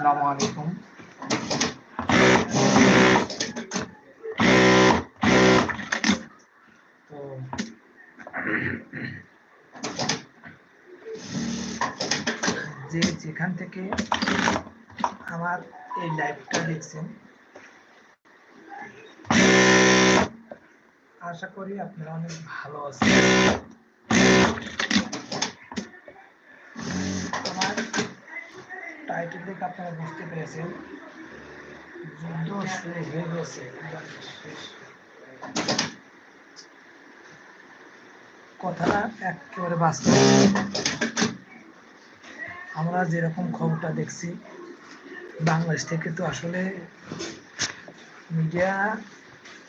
আসসালামু আলাইকুম। যে যেখান থেকে আমার এই লাইভটা দেখছেন, আশা করি আপনারা অনেক ভালো আছেন আমার টাইটেল থেকে আপনারা বুঝতে পেরেছেন। যুদ্ধ শুরু হয়ে গেছে। কথাটা একেবারে বাস্তব। আমরা যেরকম খবরটা দেখছি, বাংলাদেশ থেকে তো আসলে মিডিয়া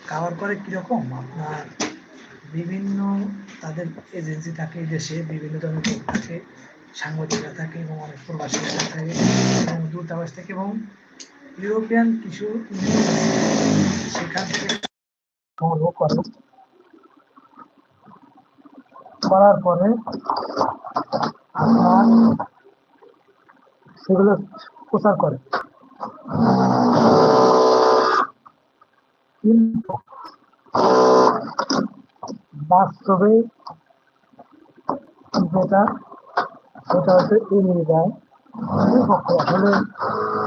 কাভার করে কীরকম? আপনার বিভিন্ন তাদের এজেন্সি থাকে দেশে, বিভিন্ন ধরনের থাকে। সাংবাদিকরা থাকে এবং অনেক প্রবাসীরা থাকে, এবং দূতাবাস থেকে এবং ইউরোপিয়ান কিছু সেখান থেকে করে করার পরে আপনার সেগুলো প্রচার করে। কিন্তু বাস্তবে যেটা সেটা হচ্ছে এড়িয়ে যায় দুই আসলে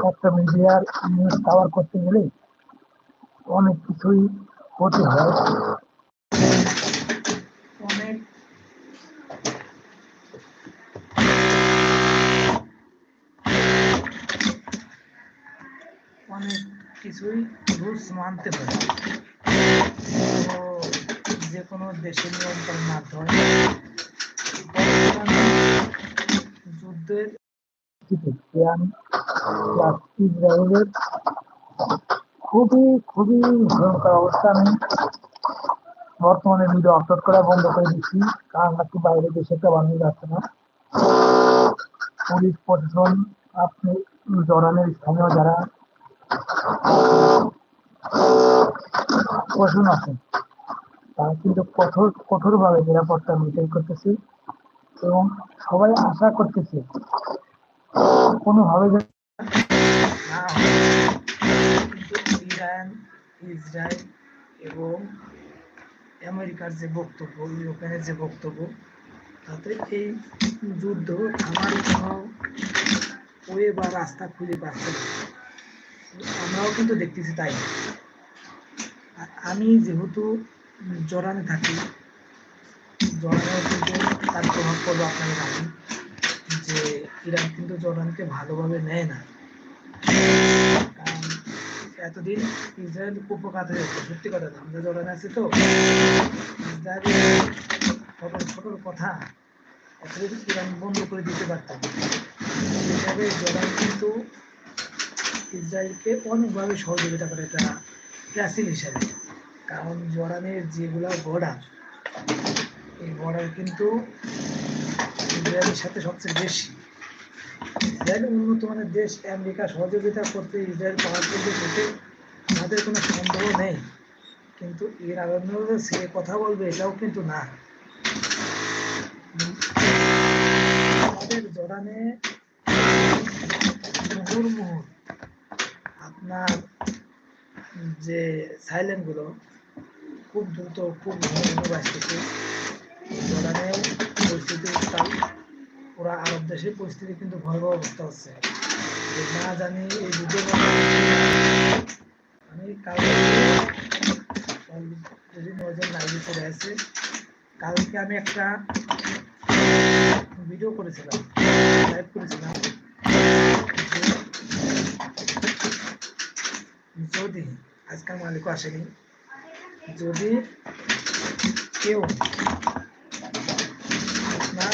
একটা মিডিয়ার নিউজ করতে গেলে অনেক কিছুই হতে হয়। কিছুই মানতে হয় তো যে কোনো দেশের হয় বর্তমানে যুদ্ধের ইসরায়েলের খুবই খুবই ভয়ঙ্কর অবস্থা আমি বর্তমানে ভিডিও আপলোড করা বন্ধ করে দিচ্ছি। কারণ নাকি বাইরে দেশে তো বানানো যাচ্ছে না। পুলিশ প্রশাসন, আপনি জড়ানের স্থানীয় যারা প্রশাসন আছেন তারা কিন্তু কঠোর, কঠোরভাবে নিরাপত্তা মেনটেন করতেছে। এবং সবাই আশা করতেছে, কোনোভাবে ইরান, ইসরায়েল এবং আমেরিকার যে বক্তব্য ইউরোপিয়ানের যে বক্তব্য, তাতে এই যুদ্ধ আমার কোনো ওয়ে বা রাস্তা খুঁজে পাচ্ছে আমরাও কিন্তু দেখতেছি তাই। আমি যেহেতু জরানে থাকি জরানে কিন্তু তার প্রভাব পড়বে আপনারা জানেন যে ইরান কিন্তু জর্ডানকে ভালোভাবে নেয় না। এতদিন ইসরায়েল উপকার হয়ে যেত সত্যি কথা, আমরা জর্ডানে আছি তো। ইসরায়েলের ছোট কথা ইরান বন্ধ করে দিতে পারতাম হিসাবে জর্ডান কিন্তু ইসরায়েলকে অনেকভাবে সহযোগিতা করে এটা প্রাচীন হিসাবে। কারণ জর্ডানের যেগুলো বর্ডার এই বর্ডার কিন্তু ইসরায়েলের সাথে সবচেয়ে বেশি। ইসরায়েল উন্নত মানের দেশ, আমেরিকা সহযোগিতা করতে ইসরায়েল পাওয়ার করতে যেতে তাদের কোনো সন্দেহ নেই। কিন্তু এর আনন্দ সে কথা বলবে এটাও কিন্তু না। আমাদের জড়ানে মুহুর্মুহুর আপনার যে সাইলেন্টগুলো খুব দ্রুত, খুব ঘন ঘন জর্ডানেও পরিস্থিতি উত্তাল। পুরা আরব দেশের পরিস্থিতি কিন্তু ভয়াবহ অবস্থা হচ্ছে। না জানি এই মধ্যে আমি কালকে যদি নজন লাইভে চলে আসে, কালকে আমি একটা ভিডিও করেছিলাম লাইভ করেছিলাম। যদি আজকাল মালিকও আসেনি, যদি কেউ আপনার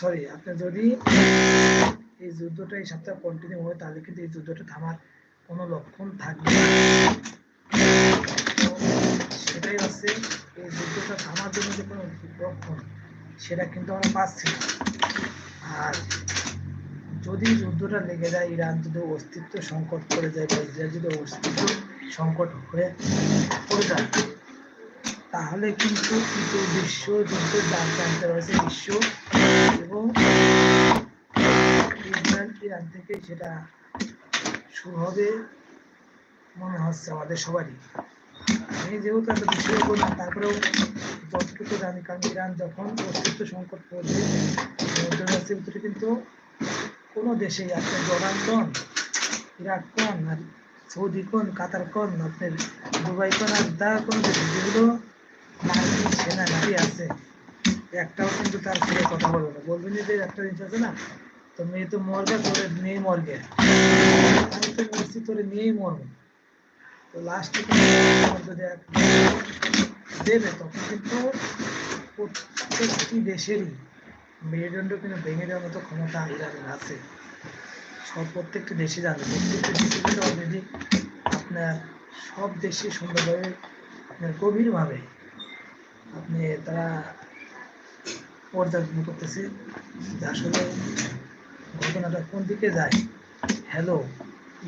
সরি আপনার যদি এই যুদ্ধটা এই সপ্তাহে কন্টিনিউ হয়, তাহলে কিন্তু এই যুদ্ধটা থামার কোনো লক্ষণ থাকবে সেটাই হচ্ছে, এই যুদ্ধটা থামার জন্য যে কোনো লক্ষণ সেটা কিন্তু আমরা পাচ্ছি না। আর যদি যুদ্ধটা লেগে যায়, ইরান যদি অস্তিত্ব সংকট করে যায় বা ইসরায়েল যদি অস্তিত্ব সংকট হয়ে পড়ে যায় তাহলে কিন্তু কিন্তু বিশ্ব দ্বার প্রান্তে রয়েছে বিশ্ব এবং ইসরায়েল ইরান থেকে সেটা শুরু হবে মনে হচ্ছে আমাদের সবারই। আমি যেহেতু এত বিষয় বললাম তারপরেও যতটুকু জানি, কারণ ইরান যখন অস্তিত্ব সংকট পড়বে মধ্যপ্রাচ্যের ভিতরে কিন্তু কোনো দেশে আপনার জর্ডান কোন, ইরাক কোন, আর সৌদি কোন, কাতার কোন, আপনার দুবাই কোন, আর দা কোনো দেশে যেগুলো নারী আছে। একটাও কিন্তু তার কথা না। একটা আছে না, তো মেয়ে তো তো লাস্টে দেবে। তখন কিন্তু প্রত্যেকটি দেশেরই মেরুদণ্ড কিন্তু ভেঙে দেওয়ার মতো ক্ষমতা ইরানের আছে। সব প্রত্যেকটি দেশে জানে প্রত্যেকটি অলরেডি আপনার সব দেশে সুন্দরভাবে আপনার গভীরভাবে আপনি তারা পর্যবেক্ষণ করতেছে যে আসলে ঘটনাটা কোন দিকে যায়? Hello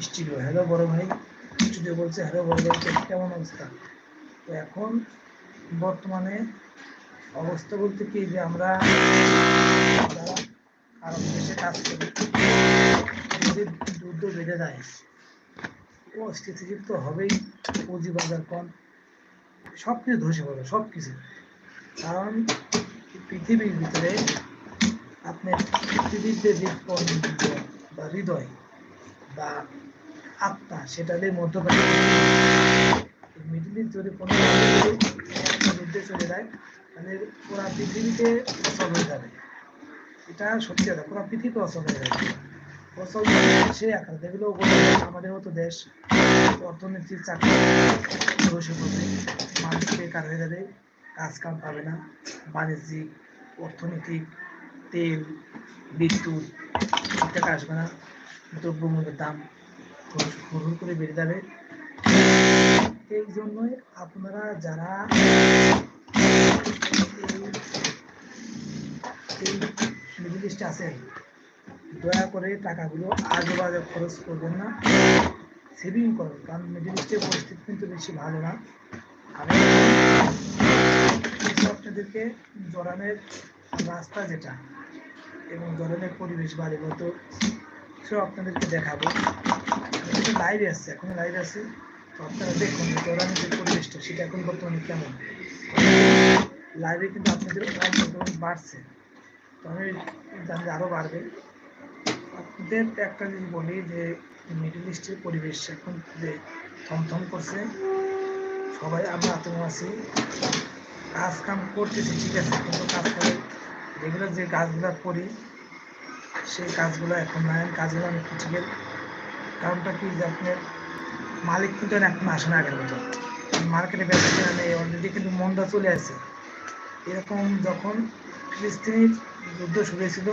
studio. হ্যালো বড় ভাই। স্টুডিও বলছে হ্যালো বড় ভাই কেমন অবস্থা? তো এখন বর্তমানে অবস্থা বলতে কি যে আমরা যারা দেশে কাজ করি যদি যুদ্ধ বেড়ে যায়। ও স্থিতিশীল তো হবেই পুঁজি বাজার কম সব কিছু ধসে পড়বে সব কিছু কারণ পৃথিবীর ভিতরে আপনার পৃথিবীর যে হৃদপন্দ বা হৃদয়, বা আত্মা, সেটা হলে মধ্যপ্রাচ্য। মিডিল ইস্ট যদি কোনো যুদ্ধে চলে যায়, তাহলে পুরা পৃথিবীতে অচল হয়ে যাবে। এটা সত্যি কথা, পুরা পৃথিবীতে অচল হয়ে যাবে। অচল সে আকার। যেগুলো আমাদের মতো দেশ, অর্থনীতির চাকরি বসে পড়বে মানুষ বেকার হয়ে যাবে। কাজ কাম পাবে না। বাণিজ্যিক, অর্থনৈতিক, তেল, বিদ্যুৎ, ঠিকঠাক আসবে না। দ্রব্যমূল্যের দাম হুড় করে বেড়ে যাবে। এই জন্যই আপনারা যারা আছেন, দয়া করে টাকাগুলো আজে বাজে খরচ করবেন না। সেভিং করবেন, কারণ মিডিল ইস্টের পরিস্থিতি কিন্তু বেশি ভালো না। আমি কিছু আপনাদেরকে জরানের রাস্তা যেটা এবং জরানের পরিবেশ বাড়িগত সব আপনাদেরকে দেখাবো। লাইভে আসছে এখন লাইভে আছে। তো আপনারা দেখুন জরানের যে পরিবেশটা, সেটা এখন বর্তমানে কেমন। লাইভে কিন্তু আপনাদের বাড়ছে। তো আমি জানি আরও বাড়বে। আপনাদের একটা জিনিস বলি যে মিডল ইস্টের পরিবেশ এখন যে থমথম করছে, সবাই আমরা আতঙ্ক আছি কাজ কাম করতেছি, ঠিক আছে, কিন্তু কাজ করে রেগুলার যে কাজগুলো করি, সেই কাজগুলো এখন নাই কাজগুলো আমি খুঁজে কারণটা কি যে আপনার মালিক কিন্তু এখন আসে না আগের মতো। মার্কেটে ব্যবসা কেনা নেই অলরেডি কিন্তু মন্দা চলে আসে এরকম যখন ফিলিস্তিনির যুদ্ধ শুরু হয়েছিল,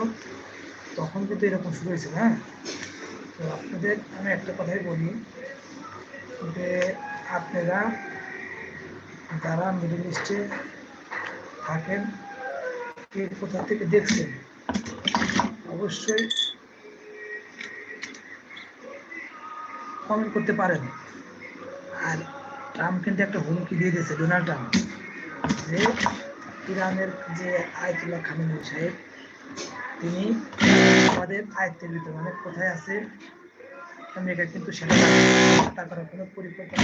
তখন কিন্তু এরকম শুরু হয়েছিল হ্যাঁ? তো আপনাদের, আমি একটা কথাই বলি যে আপনারা যারা মিডল ইস্টে থাকেন, কে কোথা থেকে দেখছেন? অবশ্যই কমেন্ট করতে পারেন। আর ট্রাম্প কিন্তু একটা হুমকি দিয়ে দিয়েছে, ডোনাল্ড ট্রাম্প, যে ইরানের যে আয়তুল্লাহ খামেনি সাহেব, তিনি আমাদের আয়ত্তের ভিতরে মানে কোথায় আছে। আমেরিকা কিন্তু সেটা তার কোনো পরিকল্পনা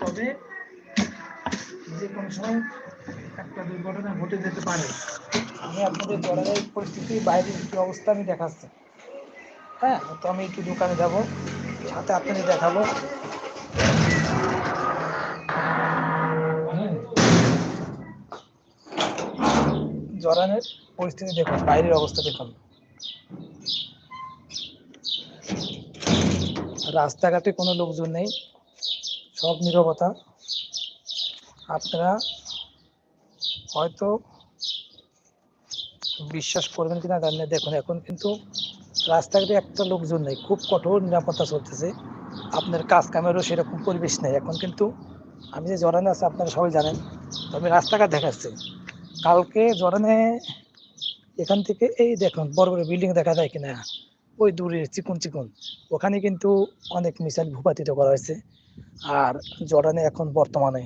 তবে যে কোনো সময় একটা দুর্ঘটনা ঘটে যেতে পারে। আমি আপনাদের জলবায়ু পরিস্থিতি, বাইরের কি অবস্থা আমি দেখাচ্ছি। হ্যাঁ তো আমি একটু দোকানে যাব, সাথে আপনাদের দেখাবো। জরানের পরিস্থিতি দেখুন, বাইরের অবস্থা দেখুন। রাস্তাঘাটে কোনো লোকজন নেই, সব নীরবতা। আপনারা হয়তো বিশ্বাস করবেন কিনা জানি না। দেখুন, এখন কিন্তু রাস্তাঘাটে একটা লোকজন নেই, খুব কঠোর নিরাপত্তা চলতেছে। আপনার কাজ কামেরও সেরকম পরিবেশ নেই। এখন কিন্তু আমি যে জরানে আছে, আপনারা সবাই জানেন, তো আমি রাস্তাঘাট দেখাচ্ছি। কালকে জরানে এখান থেকে এই দেখুন, বড় বড় বিল্ডিং দেখা যায় কিনা? ওই দূরে চিকুন চিকুন। ওখানে কিন্তু অনেক মিসাইল ভূপাতিত করা হয়েছে। আর জর্ডানে এখন বর্তমানে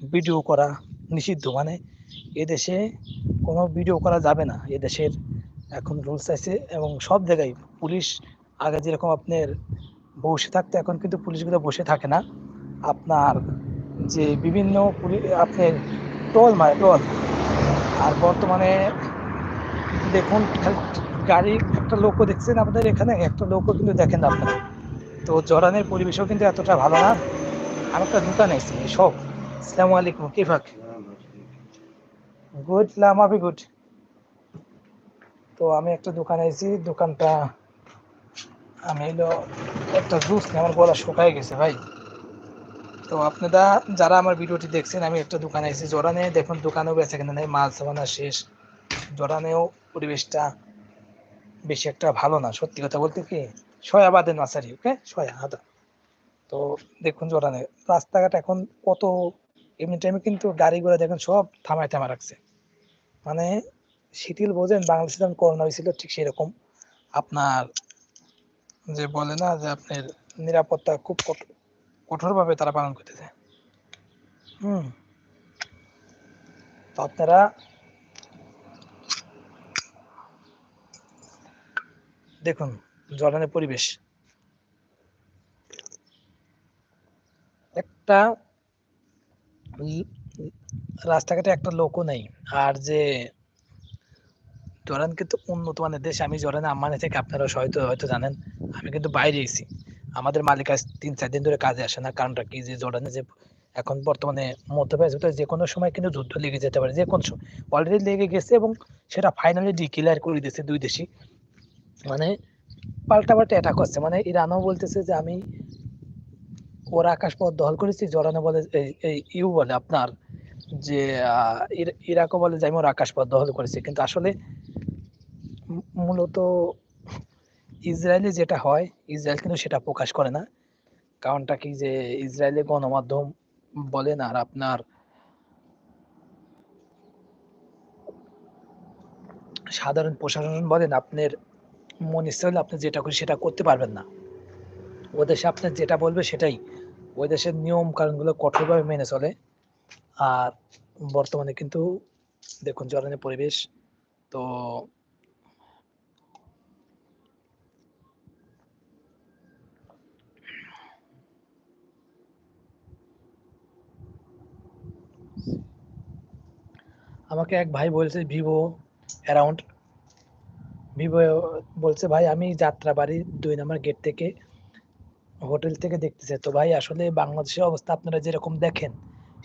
ভিডিও করা নিষিদ্ধ। মানে এদেশে কোনো ভিডিও করা যাবে না। এদেশের এখন রুলস আছে এবং সব জায়গায় পুলিশ আগে যেরকম আপনার বসে থাকতে, এখন কিন্তু পুলিশগুলো বসে থাকে না। আপনার যে বিভিন্ন আপনার টোল মারে টোল আর বর্তমানে দেখুন, গাড়ি একটা লোকও দেখছেন আপনাদের এখানে? একটা লোকও কিন্তু দেখেন আপনারা। তো জরানের পরিবেশও কিন্তু এতটা ভালো না। আমি একটা দোকান এসেছি সব। আসসালামু আলাইকুম কি ফাক গুড লামা বি গুড তো আমি একটা দোকানে এসেছি দোকানটা আমি এলো একটা জুস আমার গলা শুকায় গেছে ভাই। তো আপনারা যারা আমার ভিডিওটি দেখছেন, আমি একটা দোকানে এসেছি জোরানে দেখুন দোকানেও বেঁচে কেনা নেই, মাল সামানা শেষ। জোরানেও পরিবেশটা বেশি একটা ভালো না, সত্যি কথা বলতে কি? সয়া বাদে নাসারি ওকে সয়া, আদা। তো দেখুন জোরানে, রাস্তাঘাট এখন কত এমনি টাইমে কিন্তু গাড়ি গাড়িগুলো দেখুন সব থামায় থামা রাখছে। মানে শিথিল বোঝেন, বাংলাদেশে যখন করোনা হয়েছিল ঠিক সেরকম। আপনার যে বলে না যে আপনার নিরাপত্তা খুব কঠোর কঠোরভাবে তারা পালন করতেছে। হুম। তো আপনারা দেখুন জলানের পরিবেশ। একটা রাস্তাঘাটে একটা লোকও নেই। আর যে জরান কিন্তু উন্নত মানের দেশ, আমি জরানে আম্মানে থেকে আপনারা হয়তো হয়তো জানেন, আমি কিন্তু বাইরে এসেছি। আমাদের মালিক আজ তিন, চার দিন ধরে কাজে আসে না। কারণটা কি? যে জর্ডানে যে এখন বর্তমানে মধ্যপ্রাচ্য যে কোনো সময় কিন্তু যুদ্ধ লেগে যেতে পারে। যে কোনো সময়। অলরেডি লেগে গেছে এবং সেটা ফাইনালি ডিক্লেয়ার করে দিয়েছে দুই দেশই। মানে পাল্টাপাল্টা অ্যাটাক হচ্ছে মানে ইরানও বলতেছে যে আমি ওরা আকাশপথ দখল করেছি জরানো বলে এই- ইউ বলে আপনার যে ইরাকও বলে যে আমি ওর আকাশপথ দখল করেছি। কিন্তু আসলে মূলত ইসরায়েলে যেটা হয়, ইসরায়েল কিন্তু সেটা প্রকাশ করে না। কারণটা কি যে ইসরায়েলের গণমাধ্যম বলেন আর আপনার সাধারণ প্রশাসন বলেন আপনার মন হলে আপনি যেটা খুশি সেটা করতে পারবেন না। ওদের সাথে যেটা বলবে সেটাই। ওই দেশের নিয়ম কারণগুলো কঠোরভাবে মেনে চলে। আর বর্তমানে কিন্তু দেখুন জরানের পরিবেশ, তো আমাকে এক ভাই বলছে ভিভো অ্যারাউন্ড। ভিভো বলছে, ভাই, আমি যাত্রাবাড়ি দুই নম্বর গেট থেকে হোটেল থেকে দেখতেছে। তো ভাই, আসলে বাংলাদেশের অবস্থা আপনারা যেরকম দেখেন,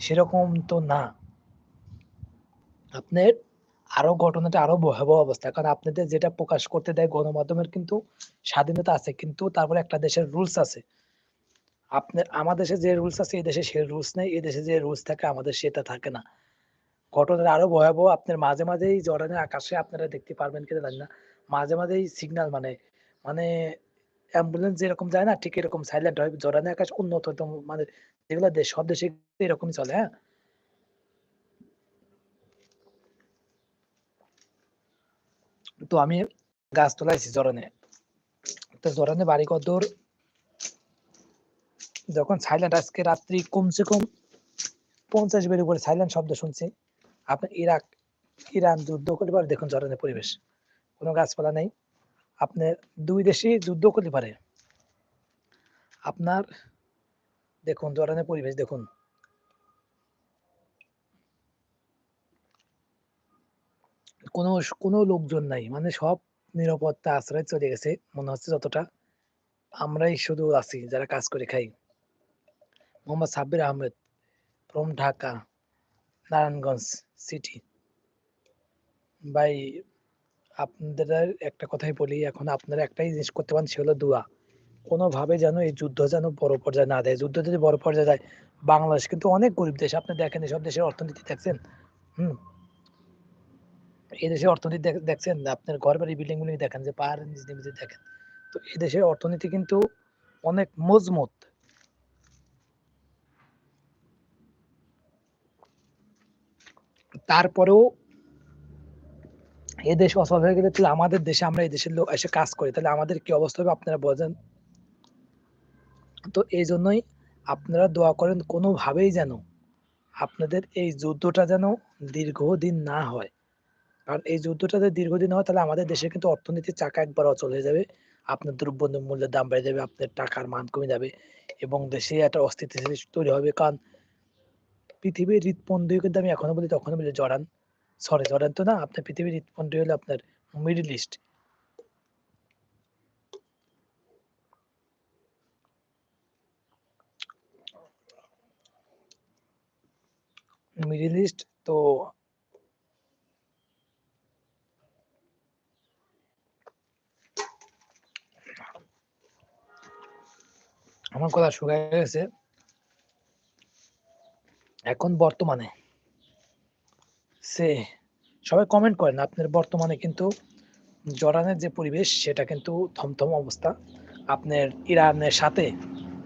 সেরকম তো না। আপনার আরও ঘটনাটা আরও ভয়াবহ অবস্থা। কারণ আপনাদের যেটা প্রকাশ করতে দেয় গণমাধ্যমের কিন্তু স্বাধীনতা আছে, কিন্তু তারপরে একটা দেশের রুলস আছে। আপনার, আমার দেশে যে রুলস আছে, এই দেশে সে রুলস নেই, এই দেশে যে রুলস থাকে, আমাদের সেটা থাকে না। ঘটনাটা আরও ভয়াবহ, আপনার মাঝে মাঝেই জর্ডানের আকাশে আপনারা দেখতে পারবেন কিনা জানি না। মাঝে মাঝেই সিগন্যাল মানে মানে অ্যাম্বুলেন্স যেরকম যায় না, ঠিক এরকম সাইলেন্ট হয় জর্ডানের আকাশ উন্নত একদম মানে যেগুলো দেশ, সব দেশে এরকমই চলে হ্যাঁ? তো আমি গাছ তোলাইছি জরানে তো জরানে বাড়ি কদর যখন সাইলেন্ট আজকে রাত্রি কমসে কম পঞ্চাশ বের উপরে সাইলেন্ট শব্দ শুনছি। আপনার ইরাক, ইরান যুদ্ধ করতে পারে দেখুন জরানের পরিবেশ। কোনো গাছপালা নেই। আপনার দুই দেশই যুদ্ধ করতে পারে। আপনার, দেখুন জরানের পরিবেশ, দেখুন। কোনো কোনো লোকজন নাই মানে সব নিরাপত্তা আশ্রয় চলে গেছে, মনে হচ্ছে যতটা। আমরাই শুধু আছি, যারা কাজ করে খাই। মোহাম্মদ সাব্বির আহমেদ ফ্রম ঢাকা, নারায়ণগঞ্জ সিটি ভাই আপনাদের একটা কথাই বলি, এখন আপনারা একটাই জিনিস করতে পারেন সে হলো দোয়া। কোনোভাবে যেন এই যুদ্ধ যেন বড় পর্যায়ে না দেয়। যুদ্ধ যদি বড় পর্যায়ে যায়, বাংলাদেশ কিন্তু অনেক গরিব দেশ। আপনি দেখেন, এসব দেশের অর্থনীতি দেখছেন? হুম? এই দেশের অর্থনীতি দেখ- দেখছেন? আপনার ঘর বাড়ি বিল্ডিং বিল্ডিং দেখেন, যে পাহাড়ের নিচ নিচে দেখেন। তো এই দেশের অর্থনীতি কিন্তু অনেক মজবুত। তারপরেও এ দেশ অসল হয়ে গেলে তাহলে আমাদের দেশে আমরা এই দেশের লোক এসে কাজ করি। তাহলে আমাদের কি অবস্থা হবে আপনারা বোঝেন তো এই জন্যই আপনারা দোয়া করেন কোনোভাবেই যেন আপনাদের এই যুদ্ধটা যেন দীর্ঘদিন না হয়। কারণ এই যুদ্ধটা যদি দীর্ঘদিন হয়, তাহলে আমাদের দেশে কিন্তু অর্থনীতির চাকা একবার অচল হয়ে যাবে। আপনার দ্রব্য মূল্যের দাম বেড়ে যাবে, আপনার টাকার মান কমে যাবে এবং দেশে একটা অস্থিতিশীল তৈরি হবে। কারণ পৃথিবীর হৃৎপন্ডীও কিন্তু আমি এখনও বলি, তখনও বলি জড়ান সরি জড়ান তো না, আপনার পৃথিবীর হৃৎপন্ডী হলো আপনার মিডল ইস্ট মিডল ইস্ট তো আমার কথা শুকায় গেছে। এখন বর্তমানে সে সবাই কমেন্ট করেন, আপনার বর্তমানে কিন্তু জর্ডানের যে পরিবেশ, সেটা কিন্তু থমথম অবস্থা। আপনার ইরানের সাথে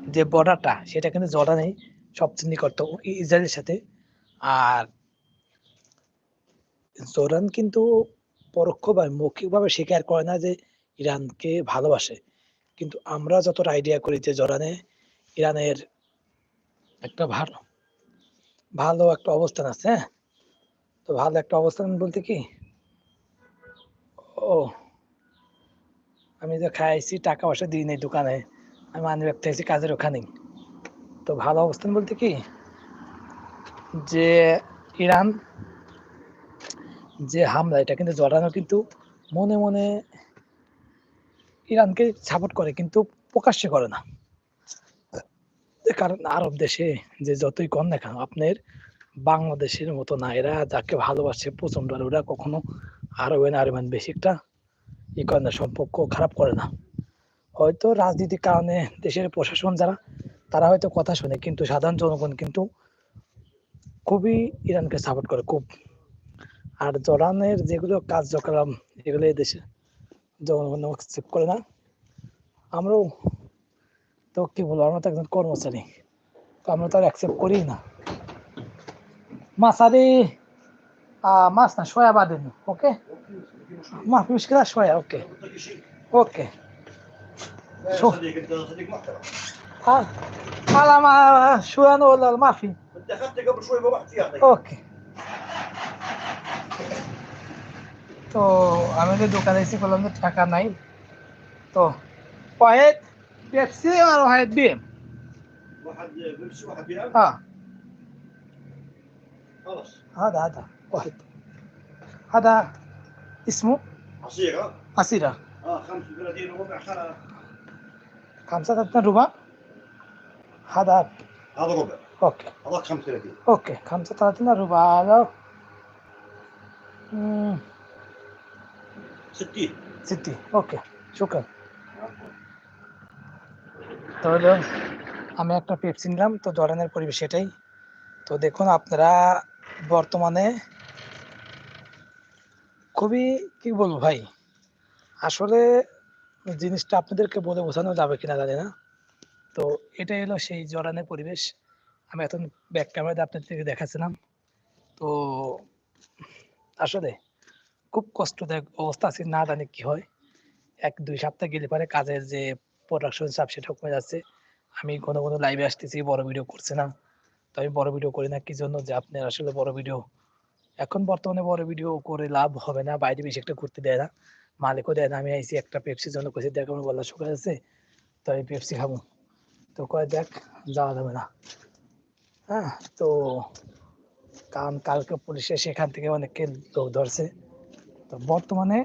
যে বর্ডারটা সেটা কিন্তু জর্ডানেই সবচেয়ে নিকট ইসরায়েলের সাথে। আর জর্ডান কিন্তু পরোক্ষ বা মৌখিকভাবে স্বীকার করে না যে ইরানকে ভালোবাসে। কিন্তু আমরা যতটা আইডিয়া করি যে জর্ডানে ইরানের একটা ভালো ভালো একটা অবস্থান আছে হ্যাঁ? তো ভালো একটা অবস্থান বলতে কি? ও, আমি তো খাইছি, টাকা পয়সা দিই নেই দোকানে। আমি ব্যাগ থেকে কাজের ওখানেই। তো ভালো অবস্থান বলতে কি? যে ইরান, যে হামলা, এটা কিন্তু জড়ানো কিন্তু মনে মনে ইরানকে সাপোর্ট করে কিন্তু প্রকাশ্যে করে না। কারণ আরব দেশে যে যতই কেন, আপনার বাংলাদেশের মতো না। এরা যাকে ভালোবাসে প্রচণ্ড আর ওরা কখনো আরবেন আরবেন বেশি একটা ই করে না, সম্পর্ক খারাপ করে না। হয়তো রাজনীতির কারণে দেশের প্রশাসন যারা, তারা হয়তো কথা শোনে, কিন্তু সাধারণ জনগণ কিন্তু খুবই ইরানকে সাপোর্ট করে, খুব। আর জরানের যেগুলো কার্যক্রম, এগুলো দেশে জনগণ অ্যাকসেপ্ট করে না। আমরাও তো কি বলব, আমরা তো একজন কর্মচারী। আমরা তো আর অ্যাকসেপ্ট করি না। মাসারি মাছ না সোয়া বাদেন ওকে ما في مشكلة شوية اوكي اوكي شو صديق انت صديق محترم ها هلا ما شو انا ولا ما في انت اخذته قبل شوي ما رحت يعطيك ওকে তো আমি তো দোকানে এসে বললাম যে টাকা নাই তো ওয়াহেদ পেপসি আর ওয়াহেদ বিএম واحد بيبسي واحد بيلعب হ্যাঁ خلاص هذا هذا واحد هذا اسمه عصير ها عصيرة اه 35 وربع خلا خمسة ثلاثة ربع هذا هذا ربع اوكي هذاك 35 اوكي خمسة ثلاثين ربع هذا مم، 60 ستين اوكي شكرا তাহলে আমি একটা পেপসি নিলাম তো জর্ডানের পরিবেশ এটাই তো দেখুন আপনারা বর্তমানে খুবই, কি বলব ভাই? আসলে জিনিসটা আপনাদেরকে বলে বোঝানো যাবে কিনা জানি না। তো এটাই হলো সেই জর্ডানের পরিবেশ। আমি এখন ব্যাক ক্যামেরাতে আপনাদেরকে দেখাচ্ছিলাম। তো আসলে খুব কষ্টদায়ক অবস্থা আছে, না জানি কি হয়। এক, দুই সপ্তাহ গেলে পরে কাজের যে প্রোডাকশন চাপ সেটাও কমে যাচ্ছে। আমি কোনো কোনো লাইভে আসতেছি, বড় ভিডিও করছি না তো আমি বড় ভিডিও করি না, কি জন্য যে আপনার আসলে বড় ভিডিও এখন বর্তমানে বড় ভিডিও করে লাভ হবে না, বাইরে বেশি একটা ঘুরতে দেয় না, মালিকও দেয় না, আমি আইসি একটা পেপসির জন্য কইছি, দেখ, আমার গলা শুকায় আছে, তো আমি পেপসি খাব। তো কয়, দেখ, যাওয়া যাবে না। হ্যাঁ তো কারণ কালকে পুলিশে সেখান থেকে অনেককে লোক ধরছে। তো বর্তমানে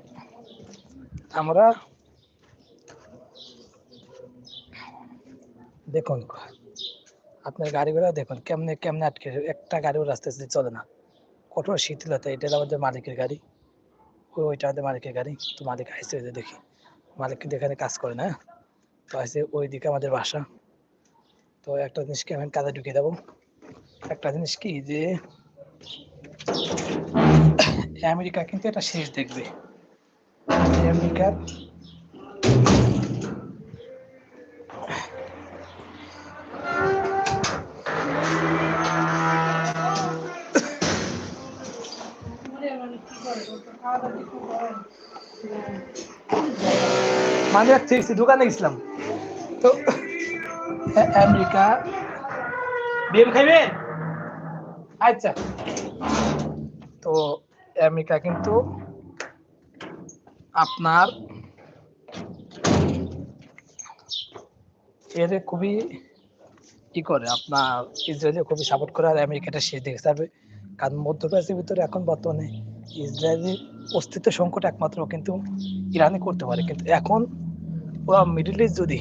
আমরা দেখুন আপনার গাড়িগুলো দেখুন, কেমনে কেমনে আটকে একটা গাড়িও রাস্তা দিয়ে চলে না। কঠোর শিথিলতা এটা আমাদের মালিকের গাড়ি। ওই ওইটা আমাদের মালিকের গাড়ি। তো মালিক আসছে ওই দেখি। মালিক কিন্তু এখানে কাজ করে না হ্যাঁ? তো আসছে ওই দিকে আমাদের বাসা। তো একটা জিনিসকে আমি কাজে ঢুকিয়ে দেবো? একটা জিনিস কি যে, আমেরিকা কিন্তু এটা শেষ দেখবে। আমেরিকার মানে ঠিক দোকানে গেছিলাম। তো আমেরিকা। বিয়ে খাইবেন আচ্ছা। তো আমেরিকা কিন্তু আপনার এর খুবই কি করে আপনার ইসরায়েলে খুবই সাপোর্ট করে আর আমেরিকাটা শেষ দিকে যাবে। কারণ মধ্যপ্রাচ্যের ভিতরে এখন বর্তমানে ইসরায়েলের অস্তিত্ব সংকট একমাত্র কিন্তু ইরানে করতে পারে। কিন্তু এখন পুরো মিডল ইস্ট যদি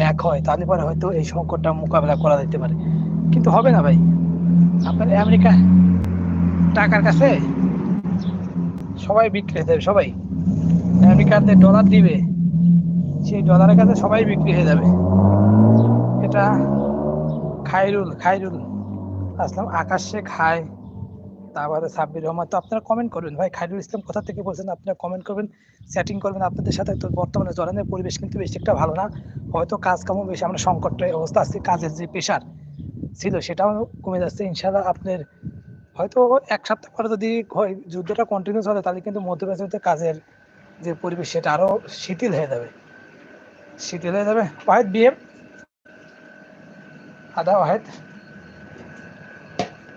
এক হয়, তাহলে পরে হয়তো এই সংকটটা মোকাবেলা করা যেতে পারে। কিন্তু হবে না ভাই। আপনার আমেরিকা টাকার কাছে সবাই বিক্রি হয়ে যাবে, সবাই। আমেরিকাতে ডলার দিবে, সেই ডলারের কাছে সবাই বিক্রি হয়ে যাবে। এটা খাইরুল খাইরুল আসলাম, আকাশে খায়। তারপরে সাব্বির রহমান, তো আপনারা কমেন্ট করবেন। ভাই খাইরুল ইসলাম কোথা থেকে বলছেন? আপনারা কমেন্ট করবেন সেটিং করবেন আপনাদের সাথে। তো বর্তমানে জরানের পরিবেশ কিন্তু বেশি একটা ভালো না। হয়তো কাজ কামও বেশি, আমরা সংকটের অবস্থা আছে, কাজের যে পেশার ছিল সেটাও কমে যাচ্ছে। ইনশাল্লাহ আপনার হয়তো এক সপ্তাহ পরে যদি হয়, যুদ্ধটা কন্টিনিউ চলে, তাহলে কিন্তু মধ্যপ্রাচ্যতে কাজের যে পরিবেশ, সেটা আরও শিথিল হয়ে যাবে। শিথিল হয়ে যাবে। Wahed B M? আদা ওয়াহেদ?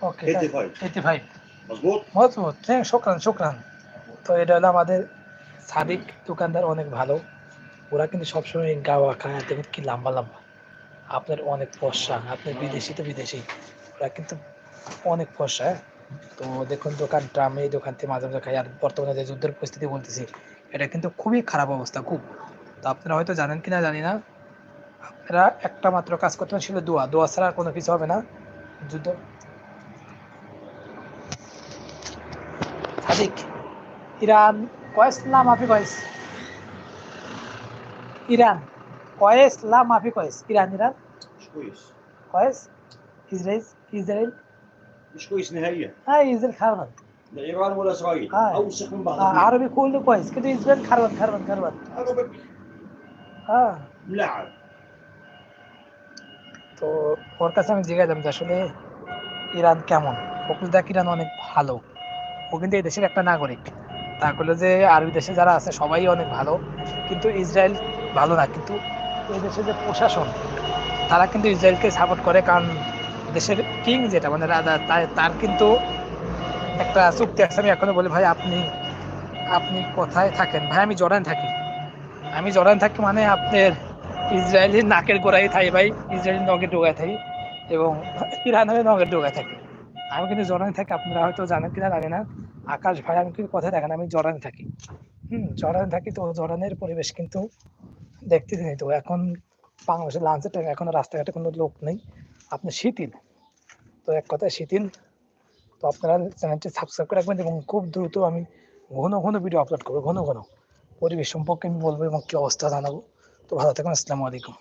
ওকে এইটি মজবুত? হ্যাঁ শোকরান শোকরান। তো এটা হলো আমাদের সাদিক দোকানদার অনেক ভালো। ওরা কিন্তু সবসময় গাওয়া খায় দেখুন কি লম্বা লম্বা। আপনার অনেক পয়সা আপনি বিদেশি তো বিদেশি। ওরা কিন্তু অনেক পয়সা হ্যাঁ। তো দেখুন দোকানটা আমি এই দোকান থেকে মাঝে মাঝে খাই। আর বর্তমানে যে যুদ্ধের পরিস্থিতি বলতেছি এটা কিন্তু খুবই খারাপ অবস্থা খুব। তো আপনারা হয়তো জানেন কি না জানি না। আপনারা একটা মাত্র কাজ করতে ছিল দোয়া। দোয়া ছাড়া আর কোনো কিছু হবে না। যুদ্ধ সাদিক ইরান কয়েস লা মাফি কয়েস ইরান কয়েস লা মাফি কয়েস ইরান ইরান مش كويس كويس إسرائيل إسرائيل مش كويس نهائيا هاي إسرائيل خربت لا ايران ولا اسرائيل آه. اوسخ من بعض آه عربي كله كويس كده إسرائيل خربت خربت خربت عربي হ্যাঁ ملعب তো ওর কাছে আমি জিজ্ঞাসলাম যে আসলে ইরান কেমন ও কিন্তু দেখ ইরান অনেক ভালো ও কিন্তু এই দেশের একটা নাগরিক। তা করলে যে, আরবি দেশে যারা আছে, সবাই অনেক ভালো, কিন্তু ইসরায়েল ভালো না। কিন্তু এই দেশের যে প্রশাসন, তারা কিন্তু ইসরায়েলকে সাপোর্ট করে, কারণ দেশের কিং যেটা মানে রাজা তার- কিন্তু একটা চুক্তি আছে। আমি এখনও বলি, ভাই, আপনি আপনি কোথায় থাকেন? ভাই, আমি জর্ডান থাকি। আমি জর্ডান থাকি মানে আপনার ইসরায়েলের নাকের গোড়ায় থাকি, ভাই। ইসরায়েলের নগের ডোগায় থাকি এবং ইরানের নগের ডোগায় থাকি। আমি কিন্তু জর্ডানে থাকি, আপনারা হয়তো জানেন কিনা, জানি না। আকাশ ভাই আমি কিন্তু কোথায় দেখেন, আমি জর্ডানে থাকি। হুম জর্ডানে থাকি তো জর্ডানের পরিবেশ কিন্তু দেখতে নেই তো। এখন বাংলাদেশের লাঞ্চের টাইম এখনও রাস্তাঘাটে কোনো লোক নেই। আপনি শিথিল তো এক কথায় শিথিল তো আপনারা চ্যানেলটি সাবস্ক্রাইব করে রাখবেন এবং খুব দ্রুত আমি ঘন ঘন ভিডিও আপলোড করব, ঘন ঘন। পরিবেশ সম্পর্কে আমি বলব এবং কি অবস্থা জানাব। তো ভালো থাকুন, আসসালামু আলাইকুম।